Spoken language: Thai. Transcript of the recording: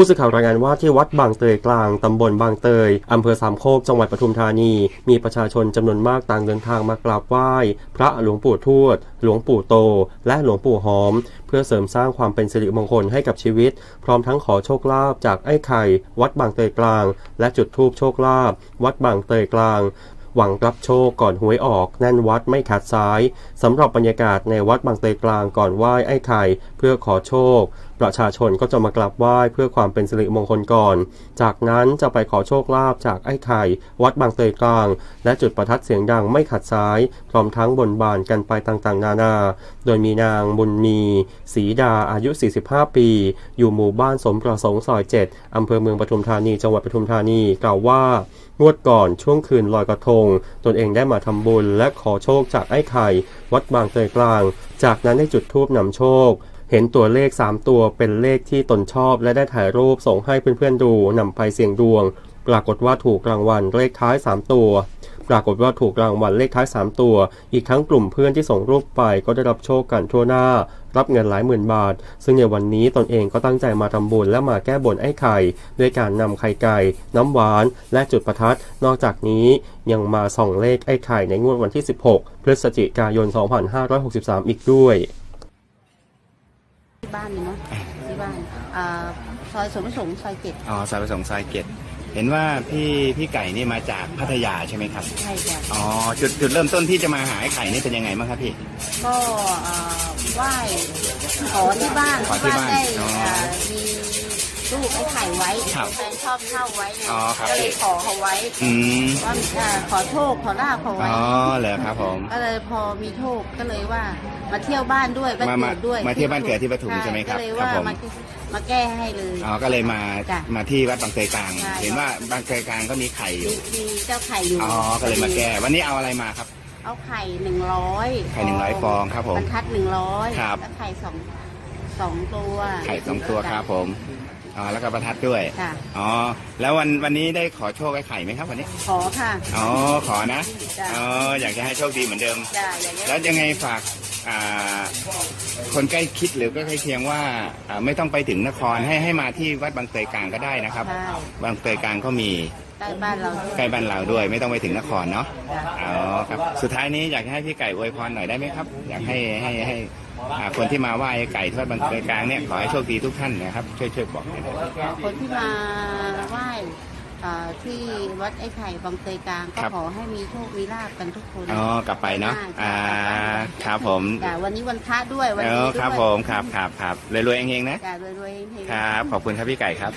ผู้สื่อข่าวรายงานว่าที่วัดบางเตยกลางตำบลบางเตยอำเภอสามโคกจังหวัดปทุมธานี มีประชาชนจำนวนมากต่างเดินทางมากราบไหว้ พระหลวงปู่ทวด หลวงปู่โต และหลวงปู่หอม เพื่อเสริมสร้างความเป็นสิริมงคลให้กับชีวิต พร้อมทั้งขอโชคลาภจากไอ้ไข่ วัดบางเตยกลาง และจุดธูปโชคลาภวัดบางเตยกลาง หวังรับโชคก่อนหวยออกแน่นวัดไม่ขาดซ้ายสำหรับบรรยากาศในวัดบางเตยกลางก่อนไหว้ไอ้ไข่เพื่อขอโชค ประชาชนก็จะมากราบไหว้เพื่อความเป็นสิริมงคลก่อน จากนั้นจะไปขอโชคลาภจากไอ้ไข่วัดบางเตยกลาง และจุดประทัดเสียงดังไม่ขัดซ้าย พร้อมทั้งบนบานกันไปต่างๆ นานา โดยมีนางบุญมีศรีดาอายุ 45 ปี อยู่หมู่บ้านสมประสงค์ซอย 7อำเภอเมืองปทุมธานีจังหวัดปทุมธานีกล่าวว่า งวดก่อนช่วงคืนลอยกระทง ตนเองได้มาทำบุญและขอโชคจากไอ้ไข่ วัดบางเตยกลาง จากนั้นได้จุดธูปนำโชคเห็นตัวเลข 3 ตัวเป็นเลขที่ตนชอบและได้ถ่ายรูปส่งให้เพื่อนๆดูนำไปเสี่ยงดวง ปรากฏว่าถูกรางวัลเลขท้าย 3 ตัว ปรากฏว่าถูกรางวัลเลขท้าย 3 ตัว อีกทั้งกลุ่มเพื่อนที่ส่งรูปไปก็ได้รับโชคกันทั่วหน้า รับเงินหลายหมื่นบาท ซึ่งในวันนี้ตนเองก็ตั้งใจมาทำบุญและมาแก้บนไอ้ไข่ ด้วยการนำไข่ไก่ น้ำหวาน และจุดประทัด นอกจากนี้ยังมาส่องเลขไอ้ไข่ในงวดวันที่ 16 พฤศจิกายน 2563 อีกด้วยที่บ้านเนี่ยเนาะที่บ้านอ่าซอยสมประสงค์ซอยเจ็ดอ๋อซอยประสงค์ซอยเจ็ด เห็นว่าพี่พี่ไก่นี่มาจากพัทยาใช่ไหมครับ ใช่จ้ะอ๋อจุดจุดเริ่มต้นที่จะมาหาไอ้ไข่นี่เป็นยังไงบ้างครับพี่ ก็อ่าไหว้ขอที่บ้านขอที่บ้านได้อ๋ออ่ามี ลูกไอ้ไข่ไว้ครับแฟนชอบเช่าไว้ไงอ๋อครับ ก็เลยขอเขาไว้อืมว่าอ่าขอโชคขอลาภเขาไว้ อ๋อเหรอครับผม ก็เลยพอมีโชคก็เลยว่ามาเที่ยวบ้านด้วยบ้านมามาเกิดด้วยมาเที่ยวบ้านเกิดที่ปทุมใช่ไหมครับก็เลยครับว่าผม มามาแก้ให้เลย อ๋อก็เลยมาจ้ะมาที่วัดบางเตยกลาง ใช่ เห็นว่าบางเตยกลางก็มีไข่อมียู่มีเจ้าไข่อยู่อ๋อก็เลยมาแก้วันนี้เอาอะไรมาครับ เอาไข่หนึ่งร้อยไข่100ฟองครับผมบรรทัดหนึ่งร้อยครับ แล้วไข่สองสองตัวไข่สองตัวครับผม อ๋อแล้วก็ประทัดด้วย ค่ะ อ๋อ แล้ววันวันนี้ได้ขอโชคไอ้ไข่ไหมครับวันนี้ ขอค่ะ อ๋อ ขอนะ จ้ะ อ๋อ อยากจะให้โชคดีเหมือนเดิมจ้าอย่างเงี้ยแล้วยังไงฝากอ่าคนใกล้คิดหรือก็ใกล้เคียงว่าอ่าไม่ต้องไปถึงนครให้ให้มาที่วัดบางเตยกลางก็ได้นะครับ ใช่บางเตยกลางก็มี ใกล้บ้านเราใกล้บ้านเราด้วยไม่ต้องไปถึงนครเนาะจ้ะอ๋อครับสุดท้ายนี้อยากให้พี่ไก่อวยพรหน่อยได้ไหมครับ อยากให้ให้ให้อ่าคนที่มาไหว้ไก่ทอดบางเตยกลางเนี่ยขอให้โชคดีทุกท่านนะครับช่วยช่วยบอกหน่อยนะครับ คนที่มาไหว้อ่าที่วัดไอ้ไข่บางเตยกลางก็ครับ ขอให้มีโชคมีลาภกันทุกคนอ๋อกลับไปเนาะอ่าครับผมจ้าวันนี้วันพระด้วยวันเอนี้อด้วยครับผมครับครับครับรวยๆเองๆนะจ้ารวยๆเฮงๆ ครับ ขอบคุณครับพี่ไก่ครับ